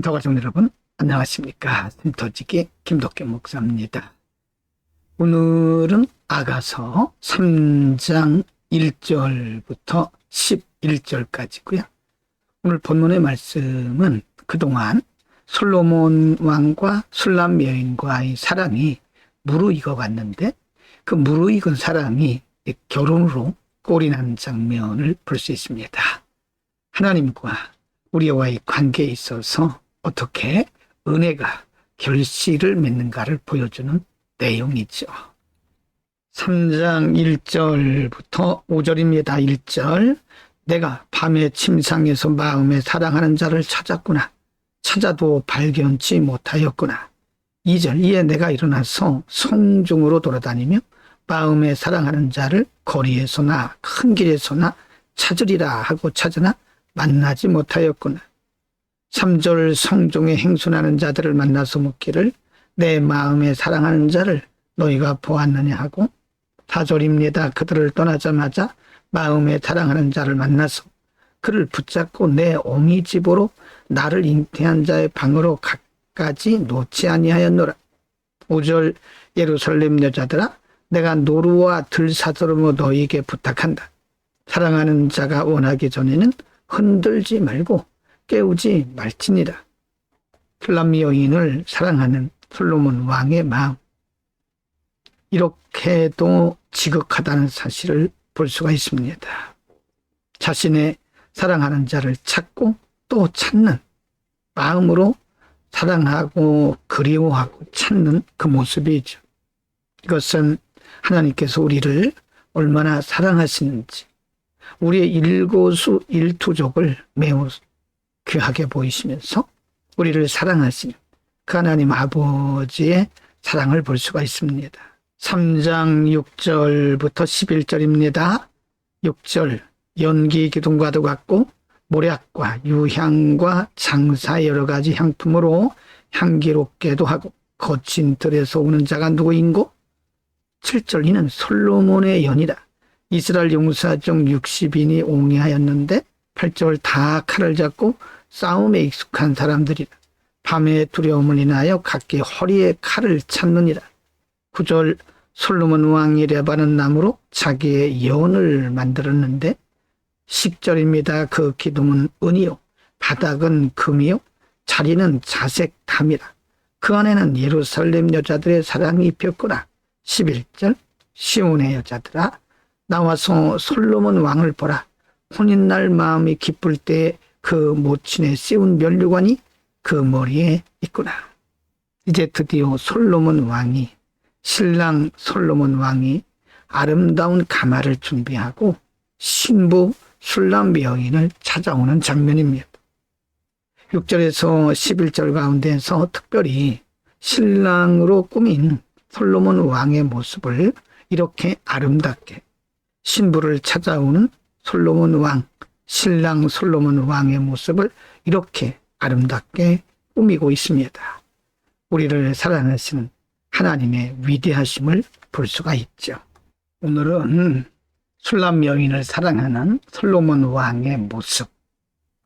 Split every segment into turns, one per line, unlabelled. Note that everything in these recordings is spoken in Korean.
더가족 여러분 안녕하십니까 쉼터지기 김덕기 목사입니다. 오늘은 아가서 3장 1절부터 11절까지고요. 오늘 본문의 말씀은 그동안 솔로몬 왕과 술람 여인과의 사랑이 무르익어 갔는데 그 무르익은 사랑이 결혼으로 꼴이 난 장면을 볼 수 있습니다. 하나님과 우리와의 관계에 있어서 어떻게 은혜가 결실을 맺는가를 보여주는 내용이죠. 3장 1절부터 5절입니다. 1절. 내가 밤에 침상에서 마음에 사랑하는 자를 찾았구나. 찾아도 발견치 못하였구나. 2절. 이에 내가 일어나서 성중으로 돌아다니며 마음에 사랑하는 자를 거리에서나 큰 길에서나 찾으리라 하고 찾으나 만나지 못하였구나. 3절 성중에 행순하는 자들을 만나서 묻기를 내 마음에 사랑하는 자를 너희가 보았느냐 하고 4절입니다. 그들을 떠나자마자 마음에 사랑하는 자를 만나서 그를 붙잡고 내 옹이 집으로 나를 잉태한 자의 방으로 갖가지 놓지 아니하였노라. 5절 예루살렘 여자들아 내가 노루와 들사스름으로 너희에게 부탁한다. 사랑하는 자가 원하기 전에는 흔들지 말고 깨우지 말지니라. 플람미 여인을 사랑하는 솔로몬 왕의 마음. 이렇게도 지극하다는 사실을 볼 수가 있습니다. 자신의 사랑하는 자를 찾고 또 찾는 마음으로 사랑하고 그리워하고 찾는 그 모습이죠. 이것은 하나님께서 우리를 얼마나 사랑하시는지, 우리의 일거수 일투족을 매우 귀하게 보이시면서 우리를 사랑하시는 그 하나님 아버지의 사랑을 볼 수가 있습니다. 3장 6절부터 11절입니다. 6절 연기 기둥과도 같고 모략과 유향과 장사 여러 가지 향품으로 향기롭게도 하고 거친 들에서 오는 자가 누구인고? 7절 이는 솔로몬의 연이다. 이스라엘 용사 중 60인이 옹이하였는데 8절 다 칼을 잡고 싸움에 익숙한 사람들이라. 밤에 두려움을 인하여 각기 허리에 칼을 찾느니라. 9절 솔로몬 왕이 레바는 나무로 자기의 연을 만들었는데 10절입니다. 그 기둥은 은이요 바닥은 금이요 자리는 자색 담이라. 그 안에는 예루살렘 여자들의 사랑이 입혔구나. 11절 시온의 여자들아 나와서 솔로몬 왕을 보라. 혼인날 마음이 기쁠 때 그 모친의 씌운 면류관이 그 머리에 있구나. 이제 드디어 솔로몬 왕이 신랑 솔로몬 왕이 아름다운 가마를 준비하고 신부 술람 여인을 찾아오는 장면입니다. 6절에서 11절 가운데서 특별히 신랑으로 꾸민 솔로몬 왕의 모습을 이렇게 아름답게 신부를 찾아오는 솔로몬 왕, 신랑 솔로몬 왕의 모습을 이렇게 아름답게 꾸미고 있습니다. 우리를 사랑하시는 하나님의 위대하심을 볼 수가 있죠. 오늘은 술람 여인을 사랑하는 솔로몬 왕의 모습,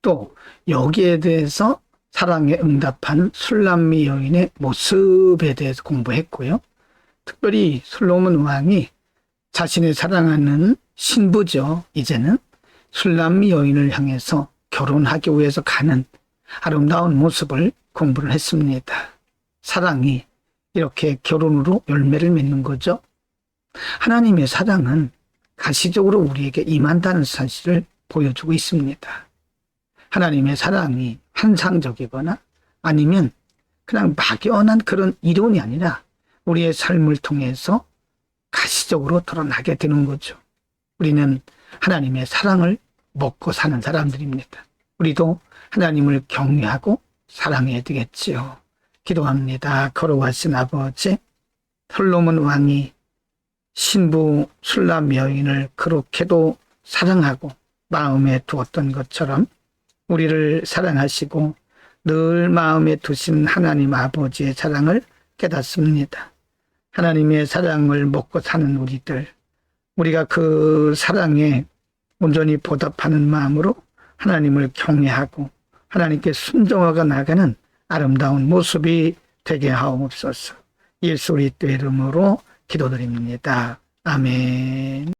또 여기에 대해서 사랑에 응답한 술람미 여인의 모습에 대해서 공부했고요. 특별히 솔로몬 왕이 자신의 사랑하는 신부죠. 이제는 술람미 여인을 향해서 결혼하기 위해서 가는 아름다운 모습을 공부를 했습니다. 사랑이 이렇게 결혼으로 열매를 맺는 거죠. 하나님의 사랑은 가시적으로 우리에게 임한다는 사실을 보여주고 있습니다. 하나님의 사랑이 환상적이거나 아니면 그냥 막연한 그런 이론이 아니라 우리의 삶을 통해서 가시적으로 드러나게 되는 거죠. 우리는 하나님의 사랑을 먹고 사는 사람들입니다. 우리도 하나님을 경외하고 사랑해야 되겠지요. 기도합니다. 걸어가신 아버지, 솔로몬 왕이 신부 술람 여인을 그렇게도 사랑하고 마음에 두었던 것처럼 우리를 사랑하시고 늘 마음에 두신 하나님 아버지의 사랑을 깨닫습니다. 하나님의 사랑을 먹고 사는 우리들, 우리가 그 사랑에 온전히 보답하는 마음으로 하나님을 경외하고 하나님께 순종하고 나가는 아름다운 모습이 되게 하옵소서. 예수 그리스도의 이름으로 기도드립니다. 아멘.